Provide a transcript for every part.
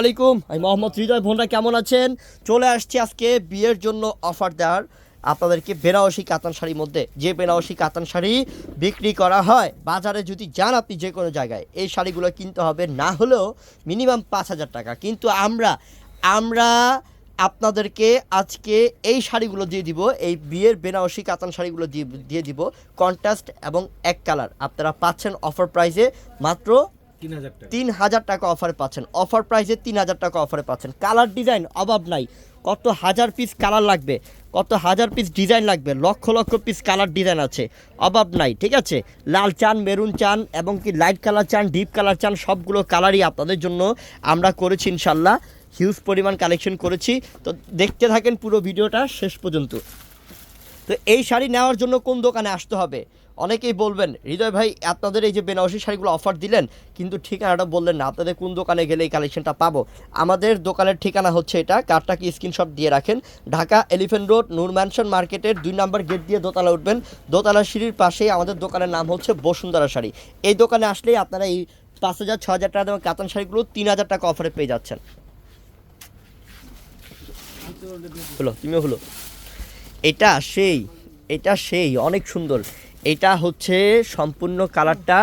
আলাইকুম, আমি মোহাম্মদ হৃদয় বোনরা কেমন আছেন? চলে আসছি আজকে বিয়ের জন্য অফার দেওয়ার আপনাদেরকে বেনারসি কাতান শাড়ির মধ্যে। যে বেনারসি কাতান শাড়ি বিক্রি করা হয়, বাজারে যদি যান আপনি যে কোনো জায়গায়, এই শাড়িগুলো কিনতে হবে, না হলেও মিনিমাম পাঁচ হাজার টাকা। কিন্তু আমরা আমরা আপনাদেরকে আজকে এই শাড়িগুলো দিয়ে দিব, এই বিয়ের বেনারসি কাতান শাড়িগুলো দিয়ে দিয়ে দিব। কন্ট্রাস্ট এবং এক কালার। আপনারা পাচ্ছেন অফার প্রাইসে মাত্র তিন হাজার টাকা। অফারে পাচ্ছেন। অফার প্রাইসে তিন হাজার টাকা অফারে পাচ্ছেন। কালার ডিজাইন অভাব নাই। কত হাজার পিস কালার লাগবে, কত হাজার পিস ডিজাইন লাগবে, lakh lakh piece colour design আছে। অভাব নাই, ঠিক আছে? লাল চান, মেরুন চান, এবং কি লাইট কালার চান ডিপ কালার চান, সবগুলো কালারই আপনাদের জন্য আমরা করেছি ইনশাল্লাহ হিউজ পরিমাণ কালেকশন করেছি। তো দেখতে থাকেন পুরো ভিডিওটা শেষ পর্যন্ত। তো এই শাড়ি নেওয়ার জন্য কোন দোকানে আসতে হবে? অনেকেই বলবেন, হৃদয় ভাই, আপনাদের এই যে বেনারসি শাড়িগুলো অফার দিলেন, কিন্তু ঠিকানাটা বললেন না। আপনাদের কোন দোকানে গেলে এই কালেকশনটা পাবো? আমাদের দোকানের ঠিকানা হচ্ছে এটা, কার্ডটা কি স্ক্রিনশট দিয়ে রাখেন। Dhaka elephant road Noor mansion মার্কেটের দুই নম্বর গেট দিয়ে দোতলা উঠবেন। দোতলা সিঁড়ির পাশেই আমাদের দোকানের নাম হচ্ছে বসুন্ধরা শাড়ি। এই দোকানে আসলেই আপনারা এই পাঁচ হাজার, ছ হাজার টাকা দামের কাতান শাড়িগুলো তিন হাজার টাকা অফারে পেয়ে যাচ্ছেন। হলো, তুমিও হলো। এটা সেই এটা সেই, অনেক সুন্দর। এটা হচ্ছে সম্পূর্ণ কালারটা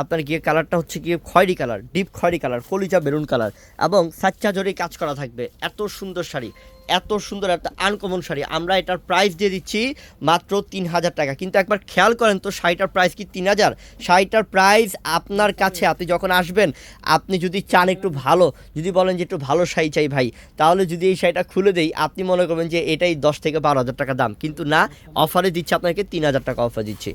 আপনার গিয়ে কালারটা হচ্ছে গিয়ে খয়েরি কালার, ডিপ খয়রি কালার, কলিজা বেরুন কালার এবং সাচ্চা জরি কাজ করা থাকবে। এত সুন্দর শাড়ি। এত সুন্দর একটা আনকমন শাড়ি। আমরা এটার প্রাইস দিয়ে দিচ্ছি মাত্র তিন হাজার টাকা। কিন্তু একবার খেয়াল করেন তো, শাড়িটার প্রাইস কি তিন হাজার? শাড়িটার প্রাইস আপনার কাছে, আপনি যখন আসবেন, আপনি যদি চান একটু ভালো, যদি বলেন যে একটু ভালো শাড়ি চাই ভাই, তাহলে যদি এই শাড়িটা খুলে দেই, আপনি মনে করবেন যে এটাই দশ থেকে বারো হাজার টাকা দাম। কিন্তু না অফারে দিচ্ছে আপনাকে তিন হাজার টাকা অফার দিচ্ছি।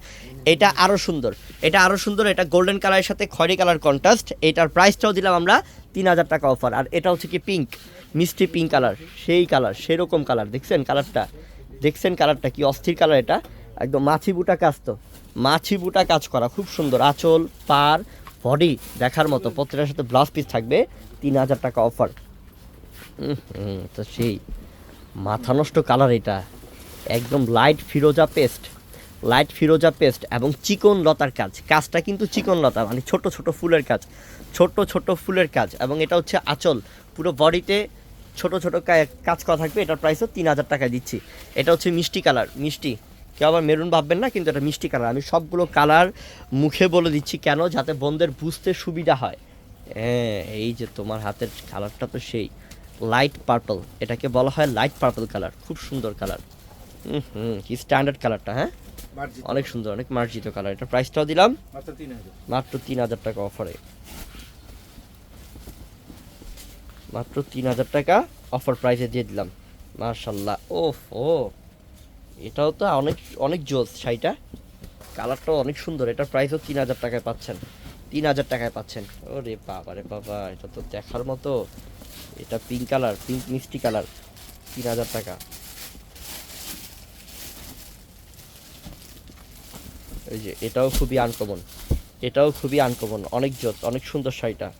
এটা আরও সুন্দর। এটা আরও সুন্দর, এটা গোল্ডেন কালারের সাথে খয়রি কালার কন্ট্রাস্ট এটার প্রাইসটাও দিলাম আমরা তিন হাজার টাকা অফার আর এটা হচ্ছে কি পিঙ্ক মিষ্টি পিঙ্ক কালার সেই কালার সেরকম কালার দেখছেন কালারটা দেখছেন কালারটা কি অস্থির কালার এটা? একদম মাছি বুটা কাজ তো। মাছি বুটা কাজ করা, খুব সুন্দর। আঁচল, পার বডি দেখার মতো। প্রত্যেকটার সাথে ব্লাউজ পিস থাকবে, তিন হাজার টাকা অফার তো সেই মাথা নষ্ট কালার এটা। একদম লাইট ফিরোজা পেস্ট লাইট ফিরোজা পেস্ট এবং চিকন লতার কাজ। কাজটা কিন্তু চিকন লতা মানে ছোট ছোট ফুলের কাজ। ছোট ছোট ফুলের কাজ এবং এটা হচ্ছে আঁচল। পুরো বডিতে ছোট ছোট কাজ করা থাকবে এটার প্রাইসও তিন হাজার টাকা দিচ্ছি। এটা হচ্ছে মিষ্টি কালার মিষ্টি। কেউ আবার মেরুন ভাববেন না কিন্তু এটা মিষ্টি কালার। আমি সবগুলো কালার মুখে বলে দিচ্ছি কেন? যাতে বন্ধের বুঝতে সুবিধা হয়। হ্যাঁ এই যে তোমার হাতের কালারটা তো সেই। লাইট পার্পল এটাকে বলা হয় লাইট পার্পল কালার খুব সুন্দর কালার হুম হুম কি স্ট্যান্ডার্ড কালারটা হ্যাঁ? অনেক সুন্দর অনেক মার্জিত কালার এটা প্রাইসটাও দিলাম। মাত্র তিন হাজার। টাকা অফারে মাত্র তিন হাজার টাকা অফার প্রাইসে দিয়ে দিলাম। মার্শাল্লাহ ওফ, ও। এটাও তো অনেক অনেক জোস শাড়িটা। কালারটাও অনেক সুন্দর, এটার প্রাইসও তিন হাজার টাকায় পাচ্ছেন। তিন হাজার টাকায় পাচ্ছেন। ওরে বাবা রে বাবা, এটা তো দেখার মতো। এটা পিঙ্ক কালার পিঙ্ক মিষ্টি কালার তিন হাজার টাকা। এই যে, এটাও খুবই আনকমন এটাও খুবই আনকমন অনেক জোস, অনেক সুন্দর শাড়িটা।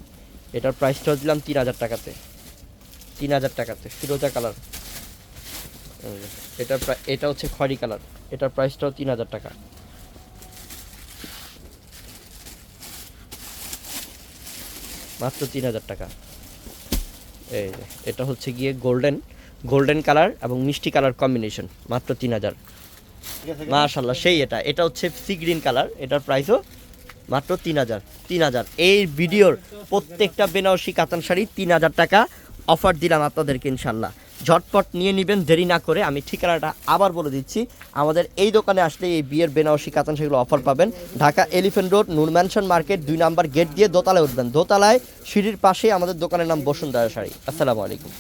এটার প্রাইসটাও দিলাম তিন হাজার টাকাতে। তিন হাজার টাকাতে ফিরোজা কালার এটার এটা হচ্ছে খয়রি কালার এটার প্রাইসটাও তিন হাজার টাকা। মাত্র তিন হাজার টাকা। এই এটা হচ্ছে গিয়ে গোল্ডেন গোল্ডেন কালার এবং মিষ্টি কালার কম্বিনেশন মাত্র তিন হাজার। মাশাল্লাহ সেই এটা। এটা হচ্ছে সি গ্রিন কালার এটার প্রাইসও মাত্র তিন হাজার তিন হাজার। এই ভিডিওর প্রত্যেকটা বেনারসি কাতান শাড়ি তিন হাজার টাকা অফার দিলাম আপনাদেরকে ইনশাল্লাহ। ঝটপট নিয়ে নেবেন, দেরি না করে আমি ঠিকানাটা আবার বলে দিচ্ছি। আমাদের এই দোকানে আসলে এই বিয়ের বেনারসি কাতান শাড়িগুলো অফার পাবেন। Dhaka elephant road, Noor mansion market, দুই নাম্বার গেট দিয়ে দোতলায় উঠবেন। দোতলায় সিঁড়ির পাশেই আমাদের দোকানের নাম বসুন্ধরা শাড়ি। আসসালামু আলাইকুম।